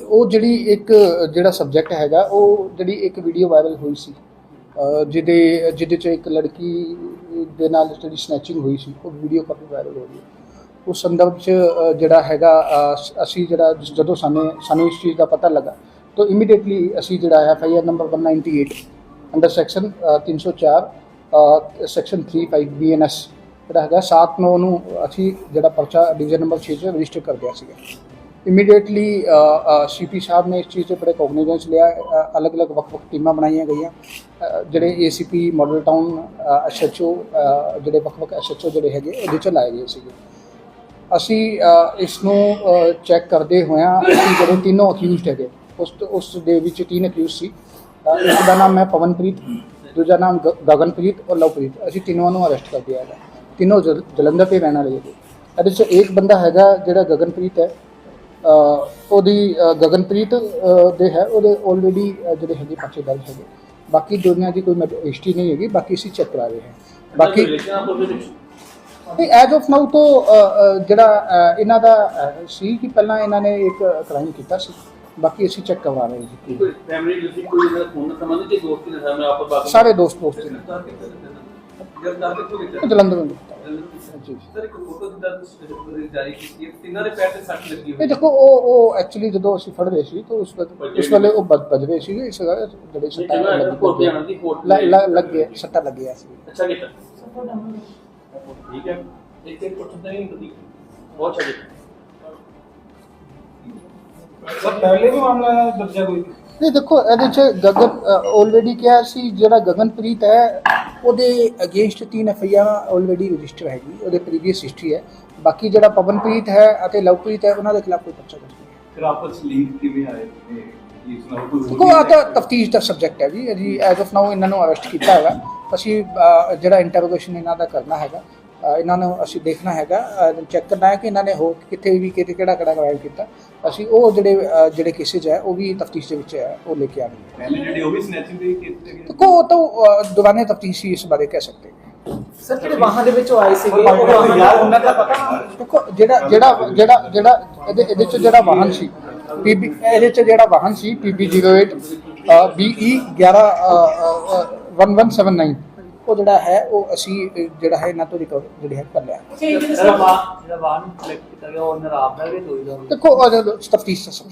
ਉਹ ਜਿਹੜੀ ਇੱਕ, ਜਿਹੜਾ ਸਬਜੈਕਟ ਹੈਗਾ, ਉਹ ਜਿਹੜੀ ਇੱਕ ਵੀਡੀਓ ਵਾਇਰਲ ਹੋਈ ਸੀ। ਜਿਹਦੇ ਜਿਹਦੇ ਚ ਇੱਕ ਲੜਕੀ ਦੇ ਨਾਲ ਜਿਹੜੀ ਸਨੈਚਿੰਗ ਹੋਈ ਸੀ, ਉਹ ਵੀਡੀਓ ਕਾਫੀ ਵਾਇਰਲ ਹੋ ਰਹੀ ਹੈ ਉਸ ਸੰਦਰਭ ਚ ਜਿਹੜਾ ਹੈਗਾ ਅਸੀਂ ਜਿਹੜਾ, ਜਦੋਂ ਸਾਨੂੰ ਸਾਨੂੰ ਇਸ ਚੀਜ਼ ਦਾ ਪਤਾ ਲੱਗਾ, ਤਾਂ ਇਮੀਡੀਏਟਲੀ ਅਸੀਂ ਜਿਹੜਾ F I R number 198 under section 304 section 35 BNS ਜਿਹੜਾ ਹੈਗਾ 7 ਨੂੰ ਨੂੰ ਅਸੀਂ ਜਿਹੜਾ ਪਰਚਾ ਡਿਵੀਜ਼ਨ ਨੰਬਰ 6 ਚ ਰਜਿਸਟਰ ਕਰ ਦਿਆ ਸੀਗਾ। ਇਮੀਡੀਏਟਲੀ ਸੀਪੀ uh, uh, ਸਾਹਿਬ ਨੇ ਇਸ ਚੀਜ਼ ਤੇ ਬੜੇ ਕੋਗਨੀਜੈਂਸ ਲਿਆ ਅਲੱਗ-ਅਲੱਗ ਵੱਖ-ਵੱਖ ਟੀਮਾਂ ਬਣਾਈਆਂ ਗਈਆਂ। ਅ, ਜਿਹੜੇ ਏਸੀਪੀ ਮਾਡਲ ਟਾਊਨ ਐਸਐਚਓ ਜਿਹੜੇ ਵੱਖ-ਵੱਖ ਐਸਐਚਓ ਜਿਹੜੇ ਹੈਗੇ ਉਹਦੇ ਚ ਲਾਏ ਗਏ ਸੀਗੇ। ਅਸੀਂ ਇਸ ਨੂੰ ਚੈੱਕ ਕਰਦੇ ਹੋਇਆਂ ਅਸੀਂ ਜਿਹੜੇ ਤਿੰਨੋਂ ਅਕਿਊਜ਼ਡ ਹੈਗੇ ਉਸ ਉਸ ਦੇ ਵਿੱਚ ਤਿੰਨ ਅਕਿਊਜ਼ ਸੀ। ਇੱਕ ਦਾ ਨਾਮ ਹੈ ਪਵਨਪ੍ਰੀਤ ਦੂਜਾ ਨਾਮ ਗ- ਗਗਨਪ੍ਰੀਤ ਔਰ ਲਵਪ੍ਰੀਤ। ਅਸੀਂ ਤਿੰਨੋਂ ਨੂੰ ਅਰੈਸਟ ਕਰ ਦਿਆ ਹੈ ਤਿੰਨੋਂ ਜਲ- ਜਲੰਧਰ 'ਤੇ ਰਹਿਣ ਵਾਲੇ ਹੈਗੇ। ਇਹਦੇ ਚ ਇੱਕ ਬੰਦਾ ਹੈਗਾ ਜਿਹੜਾ ਗਗਨਪ੍ਰੀਤ ਹੈ। ਉਹਦੀ ਗਗਨਪ੍ਰੀਤ ਦੇ ਹੈ ਉਹਦੇ ਆਲਰੇਡੀ ਜਿਹੜੇ ਹੈਗੇ ਪਰਚੇ ਦਰਜ ਹੈਗੇ। ਬਾਕੀ ਦੋਨਿਆਂ ਦੀ ਕੋਈ ਹਿਸਟਰੀ ਨਹੀਂ ਹੈਗੀ ਬਾਕੀ ਅਸੀਂ ਚੈੱਕ ਕਰਾ ਰਹੇ ਹਾਂ। ਬਾਕੀ ਨਹੀਂ ਐਜ਼ ਆਫ ਨਾਊ ਤੋਂ ਜਿਹੜਾ ਇਹਨਾਂ ਦਾ ਸੀ ਕਿ ਪਹਿਲਾਂ ਇਹਨਾਂ ਨੇ ਇੱਕ ਕ੍ਰਾਈਮ ਕੀਤਾ ਸੀ ਬਾਕੀ ਅਸੀਂ ਚੈੱਕ ਕਰਵਾ ਰਹੇ ਹਾਂ। ਜੀ ਕੋਈ ਫੈਮਿਲੀ ਲਿਖੀ ਕੋਈ ਇਹਨਾਂ ਦਾ ਫੋਨ ਸੰਬੰਧ ਤੇ ਦੋਸਤੀ ਨੇ ਸਾਹਮਣੇ ਆਪਸ ਬਾਤ ਸਾਰੇ ਦੋਸਤ ਦੋਸਤ ਨੇ। ਜਲੰਧਰ। ਜੀ ਸਰ ਇੱਕ ਫੋਟੋ ਜਿੱਦਾਂ ਤੁਸੀਂ ਜਾਰੀ ਕੀਤੀ ਹੈ। ਤਿੰਨਾਂ ਦੇ ਪੈਰ ਤੇ ਸੱਟ ਲੱਗੀ ਇਹ ਹੋਈ ਦੇਖੋ ਉਹ ਉਹ ਐਕਚੁਅਲੀ ਜਦੋਂ ਅਸੀਂ ਫੜ ਰਹੇ ਸੀ ਤਾਂ ਉਸ ਵਕਤ ਉਸ ਵੇਲੇ ਉਹ ਬਚ ਰਹੇ ਸੀ ਇਸ ਜਗ੍ਹਾ ਜਿਹੜੇ ਸੱਟਾਂ ਲੱਗ- ਦੀ ਲੱਗ- ਸੱਟਾਂ ਲੱਗਿਆ ਸੀ। ਅੱਛਾ ਕੀਤਾ ਠੀਕ ਹੈ। ਇੱਕ ਇੱਕ ਕੁਛ ਨਹੀਂ ਹੁੰਦੀ। ਬਹੁਤ ਅੱਛਾ ਸਰ ਪਹਿਲੇ ਵੀ ਮਾਮਲਾ ਦਰਜਾ ਕੋਈ? ਨਹੀਂ ਦੇਖੋ ਇਹਦੇ ਚ ਗਗਨ ਆਲਰੇਡੀ ਕਿਹਾ ਸੀ ਜਿਹੜਾ ਗਗਨਪ੍ਰੀਤ ਹੈ ਉਹਦੇ ਅਗੇਂਸਟ ਤਿੰਨ F I R already register ਹੈਗੀ ਉਹਦੇ ਪ੍ਰੀਵੀਅਸ ਹਿਸਟਰੀ ਹੈ। ਬਾਕੀ ਜਿਹੜਾ ਪਵਨਪ੍ਰੀਤ ਹੈ ਅਤੇ ਲਵਪ੍ਰੀਤ ਹੈ ਉਹਨਾਂ ਦੇ ਖਿਲਾਫ ਕੋਈ ਪਰਚਾ ਦਰਜ ਨਹੀਂ ਫਿਰ ਆਪਸ ਲਿੰਕ ਕਿਵੇਂ ਆਏ? ਦੇਖੋ ਆ ਤਾਂ ਤਫਤੀਸ਼ ਦਾ ਸਬਜੈਕਟ ਹੈ ਜੀ ਜੀ ਐਜ਼ ਆਫ ਨਾਓ ਇਹਨਾਂ ਨੂੰ ਅਰੈਸਟ ਕੀਤਾ ਹੈਗਾ ਅਸੀਂ ਜਿਹੜਾ ਇੰਟਰੋਗੇਸ਼ਨ ਇਹਨਾਂ ਦਾ ਕਰਨਾ ਹੈਗਾ ਇਹਨਾਂ ਨੂੰ ਅਸੀਂ ਦੇਖਣਾ ਹੈਗਾ ਚੈੱਕ ਕਰਨਾ ਹੈ ਕਿ ਇਹਨਾਂ ਨੇ ਹੋ ਕਿੱਥੇ ਵੀ ਕਿਤੇ ਕਿਹੜਾ ਕਿਹੜਾ ਕ੍ਰਾਈਮ ਕੀਤਾ। ਅਸੀਂ ਉਹ ਜਿਹੜੇ ਜਿਹੜੇ ਕੇਸਿਸ ਹੈ ਉਹ ਵੀ ਤਫਤੀਸ਼ ਦੇ ਵਿੱਚ ਹੈ ਉਹ ਲੈ ਕੇ ਆਵਾਂਗੇ ਪਹਿਲੇ ਜਿਹੜੀ ਉਹ ਵੀ ਸਨੈਚਿੰਗ ਦੇ ਕੀਤੇ ਗਏ। ਉਹ ਤਾਂ ਦੌਰਾਨੇ ਤਫਤੀਸ਼ ਇਸ ਬਾਰੇ ਕਹਿ ਸਕਦੇ। ਸਰ ਜਿਹੜੇ ਵਾਹਨ ਦੇ ਵਿੱਚੋਂ ਆਏ ਸੀਗੇ ਦਾ ਉਹਨਾਂ ਦਾ ਪਤਾ। ਦੇਖੋ ਜਿਹੜਾ ਜਿਹੜਾ ਜਿਹੜਾ ਜਿਹੜਾ ਇਹਦੇ ਇਹਦੇ ਚ ਜਿਹੜਾ ਵਾਹਨ ਸੀ ਪੀਬੀ ਇਹਦੇ ਚ ਜਿਹੜਾ ਵਾਹਨ ਸੀ ਪੀਬੀ 08 BE 11 ਅ, ਅ, 1179 ਉਹ ਜਿਹੜਾ ਹੈ ਉਹ ਅਸੀਂ ਜਿਹੜਾ ਹੈ ਇਹਨਾਂ ਤੋਂ ਰਿਕਵਰ ਜਿਹੜੀ ਹੈ ਕਰ ਲਿਆ। ਜਿਹੜਾ ਵਾਹਨ ਜਿਹੜਾ ਵਾਹਨ ਸਿਲੈਕਟ ਕੀਤਾ ਗਿਆ ਉਹ ਨਰਾਬ ਦਾ ਵੀ ਦੋਈ ਦਾ ਦੇਖੋ ਤਫਤੀਸ਼ ਦਾ ਸਬਜੈਕਟ